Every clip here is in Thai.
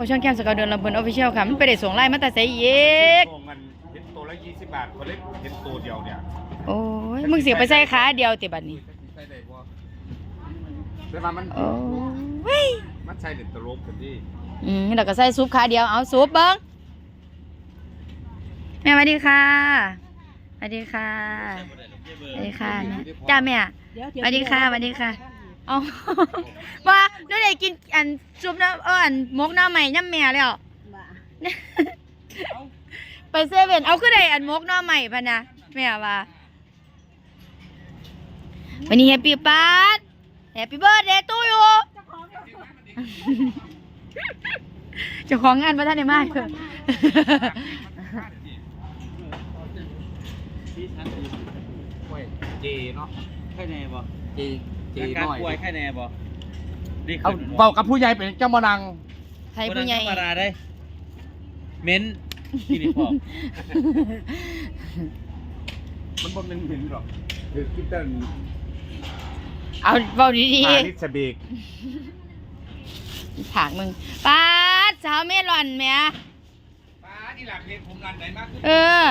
ช่องแก้มสกาวเดินลำเพลินออฟฟิเชียลค่ะ มันไปได้ส่งไล่มาแต่ใส่เยกส่งมันเห็นตัวละยี่สิบบาทคนเล็กเห็นตัวเดียวเนี่ย โอ้ยมึงเสียไปใส่ขาเดียวติบัดนี้ใส่ได้บ่แต่ว่ามันโอ้ยมันใส่เด็ดตลกกันดิอืมแล้วก็ใส่ซุปขาเดียวเอาซุปเบิ้งแม่สวัสดีค่ะสวัสดีค่ะสวัสดีค่ะแม่จ้าแม่สวัสดีค่ะสวัสดีค่ะ เอาว่าหนูได้กินอันซุปน้ำเอออันหมกหน้ำใหม่ย่ำแม่แล้วไปเซเว่นเอาคือได้อันหมกหน้ำใหม่พะนะแม่ว่าวันนี้แฮปปี้ปาร์ตแฮปปี้เบิร์ดเดย์ตู้อยู่เจ้าของงานพระท่านได้มากเลยโอ้ยเจเนาะไข่แน่บ่เจเจอาการน้อยป่วยไข่แน่บ่ดีเอาขึ้นบ่เบากับผู้ใหญ่เป็นเจ้ามานังไทยผู้ใหญ่ธรรมดาได้ เม้นที่นี่พอมันบ่เป็นเห็นหรอกคือคิดแต่เอาเบาดีพาลิสเบกๆถากมึงปาดสาวเมลอนแหม่ป้าที่หลักเพลงผมรันไหนมากขึ้นเออ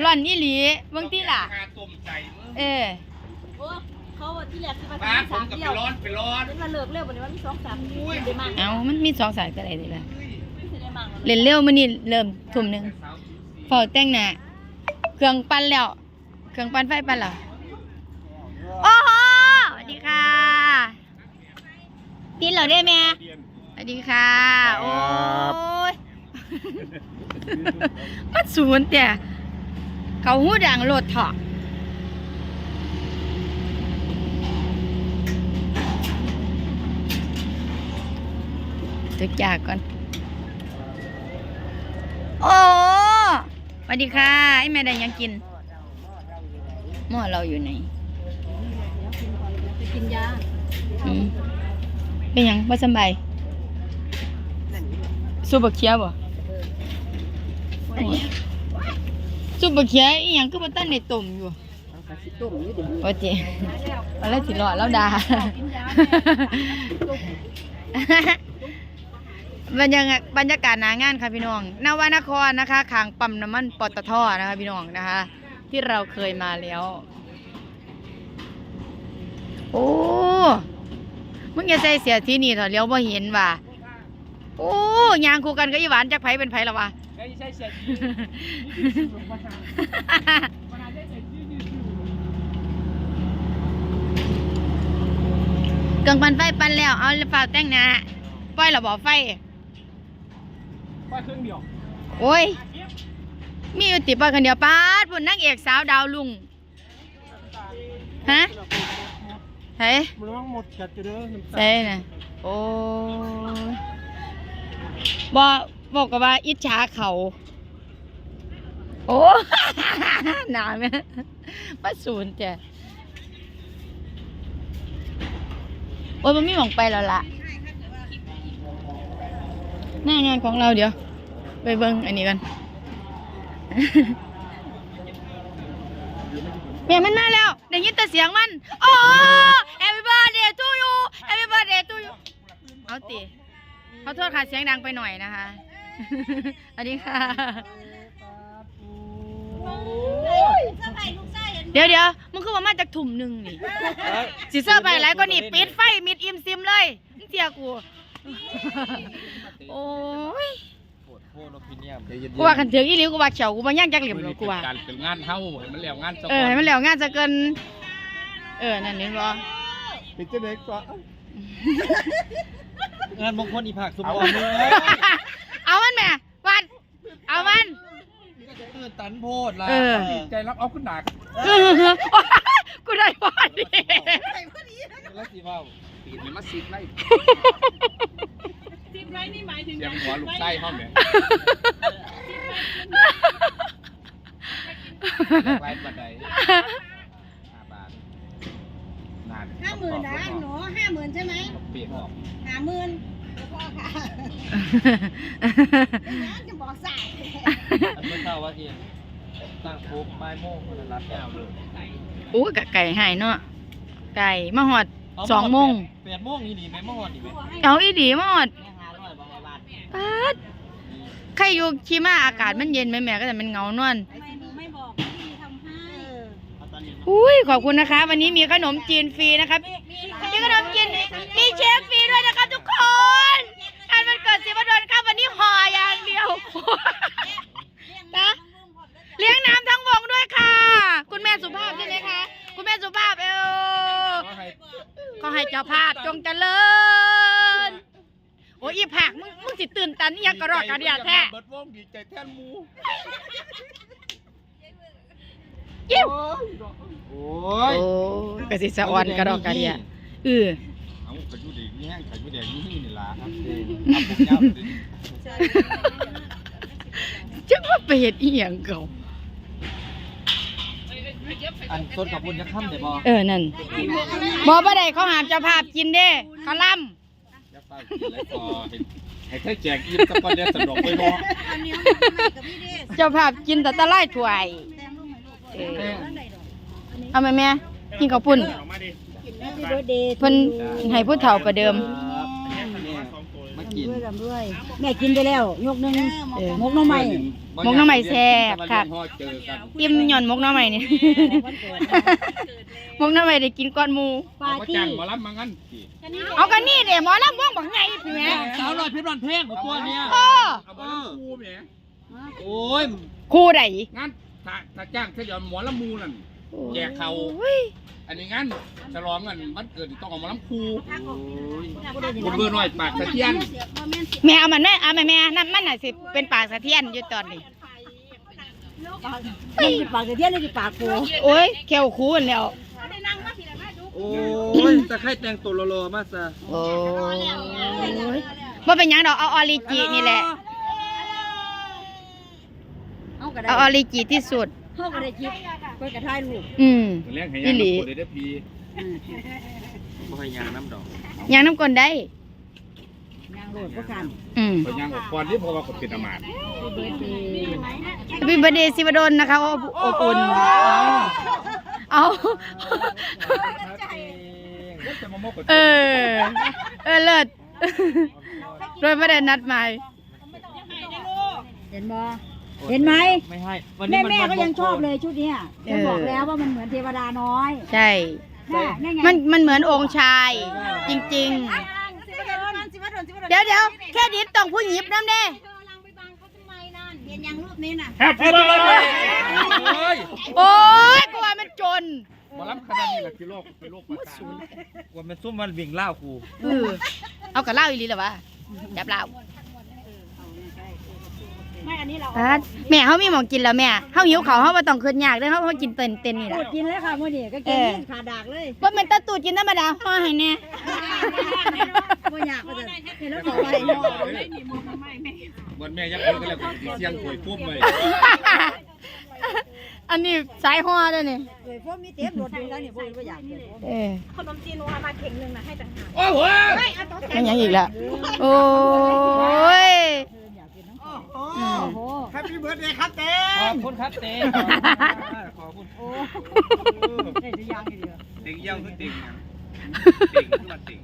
หล่อนนี่หลีเบิ่งติล่ะ คาต้มใจมึงเออโอ้ เขาว่าที่แรกคือมาป้าทำผมสามกับเดีไปยวร้อนไปร้อนเป็นมาเลิกเร็ววันนี้วันที่สองสามเดือนมากเอามันมีสองสายก็ได้เลยล่ะไม่ได้มั่งเล่นเร็วมื้อนี้เริ่มทุ่มหนึงเฝ้าแต่งหน้าเครื่องปั่นแล้ว เครื่องปั่นไฟปั่นแล้วโอ้โหสวัสดีค่ะติดเหรอได้แม่สวัสดีค่ะ โอ้ย มันศูนย์แต่เขาหูดังโลดเถาะ ตึกจากก่อน โอ้สวัสดีค่ะ ไอ้แม่ได้หยังกิน หม้อเราอยู่ไหนไปกินยาอืมเป็นหยังว่าสำบายสูบบักเขียบ่สูบบักเขียอีหยังคือบ่ทันได้ต้มอยู่ตุ่มอยู่เดี๋ยวโอ้เจเอาแล้วสิรอดแล้วด่ากินยา บรรยากาศบรรยากาศหนางานค่ะพี่น้องนวนครนะคะขางปั๊มน้ำมันปตทนะคะพี่น้องนะคะ ที่เราเคยมาแล้ว โอ้มึงอย่าใส่เสียที่นี่เถอะเลี้ยวบ่เห็นว่ะโอ้ยางคู่กันก็อีหวานจักไผเป็นไผละวะใช่ใช่ใช่เกิงปันไฟปันแล้ว เอาฝากแต่งน้าปล่อยระบอไฟ ว่าเครื่องเดียวโอ้ย มีอยู่ติดปล่อยคนเดียวป้าดพุ่นนางเอกสาวดาวลุง ฮะเฮ้ยมันต้องหมดกัดจะเด้อน้ำตาใช่น่ะโอ้ยบอบอกกับว่าอิจฉาเขา โอ้ หนาไหมมาศูนย์จ้ะโอ้ยมันไม่มองไปแล้วล่ะ หน้างานของเราเดี๋ยว ไปเบิ้งอันนี้กันแม่มันมาแล้วได้ยินแต่เสียงมัน โอ้ Happy birthday to you Happy birthday to you เอาติขอโทษค่ะเสียงดังไปหน่อยนะคะสวัสดีค่ะ เดี๋ยวเดี๋ยวมึงคือว่ามาจากถุ่มหนึ่งนี่สิเซอร์ไปหลายก็นี่ปิดไฟมิดอิมซิมเลยเสียกู โอ้ย ปวดโพนพิเนียมกูว่าคันเถืองอีหลิวกูว่าเฉากูว่าย่างจักเหลี่ยมหรอกกูว่าการเป็นงานเฮาให้มันแล้วงานเออให้มันแล้วงานจะเกิน เออนั่นนี่บ่เป็นเจ้าเด็กก็งานมงคลอีผักสุภาพเลยเอามันแม่วัดเอามันตื่นตันโพดละใจรับเอาขึ้นหนักกูได้พอดีแล้วสิว่าปีนมาซิกไล่ สิบไรนี่หมายถึงเสียงหัวลูกไส้ห้องเนี่ยไล่บันไดห้าบาทนานห้าหมื่นนะหนูห้าหมื่นใช่ไหมเปลี่ยนออกห้าหมื่นพ่อค่ะจะบอกสายอันเมื่อเช้าว่าที่ตั้งโป๊กไม้โม่งคนละรับยาวเลยโอ้ยกะไก่หายเนาะไก่มาหอดสองโมงแปดโมงนี่ดีไหมเมื่อวานนี่ไหมเอาอีดีมาหอด แม่หาร้อยบาทบาทป้าใครอยู่ชีมาอากาศมันเย็นไหมแม่ก็แต่มันเหงานอนทำไมหนูไม่บอกพี่ทำให้อุ้ยขอบคุณนะคะ วันนี้มีขนมจีนฟรีนะครับมีขนมจีนมีเชฟฟรีด้วยนะครับทุกคนงานวันเกิดสิบดลครับวันนี้ห่ออย่างเดียวนะเลี้ยงน้ำทั้งวงด้วยค่ะ คุณแม่สุภาพใช่ไหมคะ คุณแม่สุภาพเอวขอให้ขอให้เจ้าภาพจงเจริญ โอ้ยอีผักมึงมึงสิตื่นตันอิหยังกระรอกกระเดียแท้เบิดวงดีใจแทนหมูยิ้วโอ้โอ้ยยกระสิสะออนกระรอกกระเดียเออเอากระยูดีนี่แห้งกระยูแดงนี่นี่ล่ะครับเด้เอาผมยาวดิจังว่าไปเห็ดอีหยังเก่าอันต้นกับบุญจะค่ำได้บ่เออนั่นบอกว่าได้เขาหามเจ้าภาพกินเด้เขาล่อ ย่าเฝ้ากินแล้วก็ให้ให้แค่แจกอิ่มสักก่อนเดี๋ยวสนุกไปบ่อันนี้มันทำไมกับพี่เดชำเจ้าภาพกินแต่ตะไลถ้วย แต้มลูกให้ลูกเออเท่าไหร่ดอกเอาไหมแม่กินข้าวปุ้นแฮปปี้เบิร์ดเดย์เพิ่นให้ผู้เฒ่าประเดิม ครับเนี่ยมากินด้วยกันด้วย แม่กินไปแล้ว ยกหนึ่งเออมกหน้องใหม่ มกหน่อไม้แซ่บค่ะพ่อเจอกันอิ่มหย่อนมกหน้อใหม่นี่วันเกิดมกหน้อใหม่ได้กินก่อนหมูปาเอาร์มาตี้จ้างหมารับมางั้นสิเอากันนี่เดี๋ยวหมอลำว่องบักไงพี่แม่สาวลอยเพชรบอลเพลงของตัวเนี้ยเออเอามาลำคูแหมโอ้ยครูใดงั้นถ้าถ้าจ้างถ้าหยอนหมอลำมูนั่น แจกเขาโอ้ยอันนี้งั้นฉลองกันวันเกิดนี่ต้องเอาหมาลำคูโอ้ยบุญเบอร์หน่อยปากสะเทียนแม่เอามันแม่เอาแม่แม่น้ำมันน่ะสิเป็นปากสะเทียนอยู่ตอนนี้เล่นที่ปากเทียนเล่นที่ปากกูโอ้ยแควคูนแล้วโอ้ยตะไคร้แต่งตัวรอๆมาซะโอ้ยว่าเป็นหยังดอกเอาออริจินี่แหละเอากระไดเอาออริจิที่สุด เอากระไดคลิปเพื่อกระทายลูกอืม เลี้ยงให้อียังหลีคนได้พีบ่ให้ยางน้ำดอกหยังน้ำกลนได้ยางโหลดก็กันอืมพยังออกก่อนที่เพราะว่าคนเป็นอามาตย์เบิร์ดเดย์พี่บเดซิวดนนะคะอบอบอุ่นเอา แล้วจะมามกกับเออ เออเลิศโดยไม่ได้นัดหมายเห็นบ่ เห็นไหม ไม่ให้วันแม่นี้มันแม่วันก็ยังชอบเลยมชุดเนี้ยเอฉันอบอกแล้วว่ามันเหมือนเทวดาน้อยใช่น่ะนั่นไงมันมันเหมือนองค์ชาย จริงสิบดนสิบดนสิบดๆเดี๋ยวเดี๋ยวแค่ดิบต้องผู้หยิบน้ำเด้เธอลังไปบังเขาทำไมนั่นเห็นยังรูปนี้น่ะแฮปปี้เบิร์ดโอ้ยโอ้ยกลัวมันจนหมอลำคณะนี้แหละคือโรคเป็นโรคประสาทว่ามันซุ่มมันวิ่งเล่าครูเออเอากระเล่าอีหลีเหรอวะจับเล่า ไม่อันนี้เราอะแม่เขามีหมองกินแล้วแม่เขาหิวเขาวเขาไม่ต้องคืนยากเด้อเขาเขากินเต็นเต็นนี่แหละตูดกินเลยค่ะมื่อนี้ก็เอกินอขาดากเลยว่ามันตะตูดกินธรรมดาห่อให้แน่มื่อยากก็จะเห็นแล้วต่อไปเนาะวันแม่ยักษ์เพิ่งก็แล้วเสียงป่วยปุ้มเลยอันนี้สายห่อด้วยนี่เลยพวกมีเต็มรถอยู่แล้วเนี่ยพวกนี้อยากเลยเออขนมจีนวามาเข่งหนึ่งนะให้ต่างหากโอ้โหมันยังอีกละโอ้ยอืมโอ้โห ขอบคุณครับเต้ขอบคุณโอ้ได้จะยังอีกเดียวติ่งเยี่ยวคือติ่งติ่งคือว่าติ่ง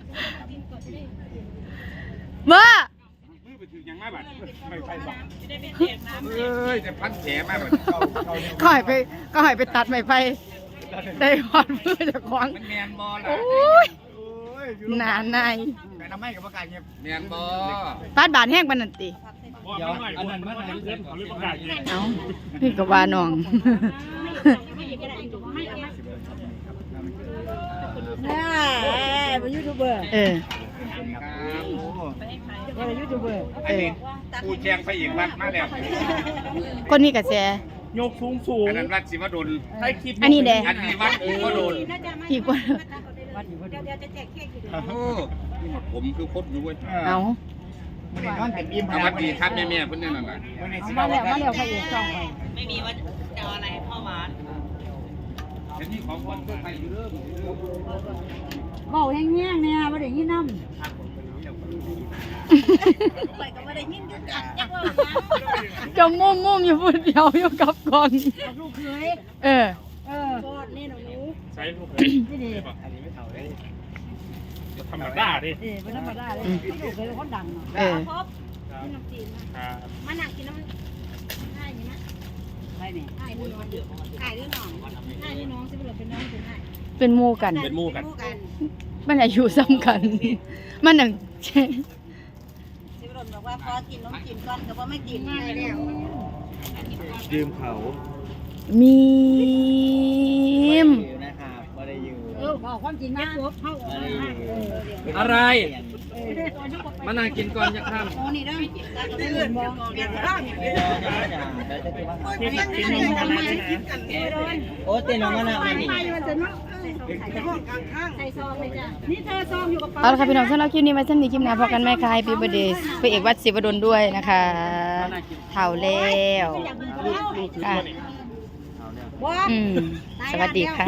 เบ้อมือไปถึงยังมาบัดไม่ใช่บัดเอ้ยแต่พันแผลมาบัดเข้าเข้าเนี่ยก็ให้ไปก็ให้ไปตัดไม้ไฟได้หอดมือจากของมันแมนบอล่ะโอ้ยหนานายแมนทำไมกับประกาศเงียบแมนบอปาดบานแห้งปานนันติ เดี๋ยวอันนั้นมันอะไรเรื่องของประกาศเอาพี่ก็ว่าน้องน่าเป็นยูทูบเบอร์เออเป็นยูทูบเบอร์ไอ้นี่กูแจงไปอีกวัดมาแล้วคนนี้กระแสยกสูงสูงอันนั้นวัดสิวดลให้คลิปอันนี้เด้อันนี้วัดสิวดลอีกว่าวัดอยู่วัดอยู่โอ้นี่หมดผมคือพดอยู่เว้ยเอามั นนอนเป็นอิ่มเอาวัดดีครับแม่แม่ๆเพิ่นนั่นน่ะมาแล้วมาแล้วพระเอกช่องไปเห็นมีของคนเพื่อไทยอยู่เด้อเบาแห้งๆเนี่ยมาได้ยินน้ำจมมุมมุมๆอยู่พูดเดียวอยู่กับกองกับลูกเคยเออ เออกอดนี่หนูใช้ลูกนี่ดี ธรรมดาดินี่เป็นธรรมดาเลยลูกเคยเป็นคนดังเนาะเออน้ำจีนครับมานั่งกินน้ำได้นี่นะได้นี่ได้นี่น้องไก่หรือน้องไก่หรือน้องสิบ่เป็นน้องเป็นไก่เป็นหมู่กัน เป็นหมู่กัน มันอายุซ้ำกัน มันน่ะสิบรนบอกว่าพอกินน้ำจีนก่อนก็บ่ไม่กินได้แล้วยืมเขามีมอยู่นะครับไม่ได้ยืมเออ บอกความจริงนะปุ๊บเฮาไม่ได้ยืมอะไร มามานั่งกินก่อนจะข้ามโอ้นี่เด้อตาก็ไม่เห็นบ่เปลี่ยนข้างกินกินนมกันนะโอ้เต้นนมกันนะวันนี้มันจะเนาะใส่ห้องกลางข้างใส่ซองเลยจ้ะนี่เธอซองอยู่กับเอาละค่ะพี่น้องสำหรับคลิปนี้ไว้สำหรับคลิปหน้าพบกันไหมคะปีบเดย์พระเอกวัดศิวดลด้วยนะคะเท่าแล้วค่ะเอาเนี่ยบ่อืมสวัสดีค่ะ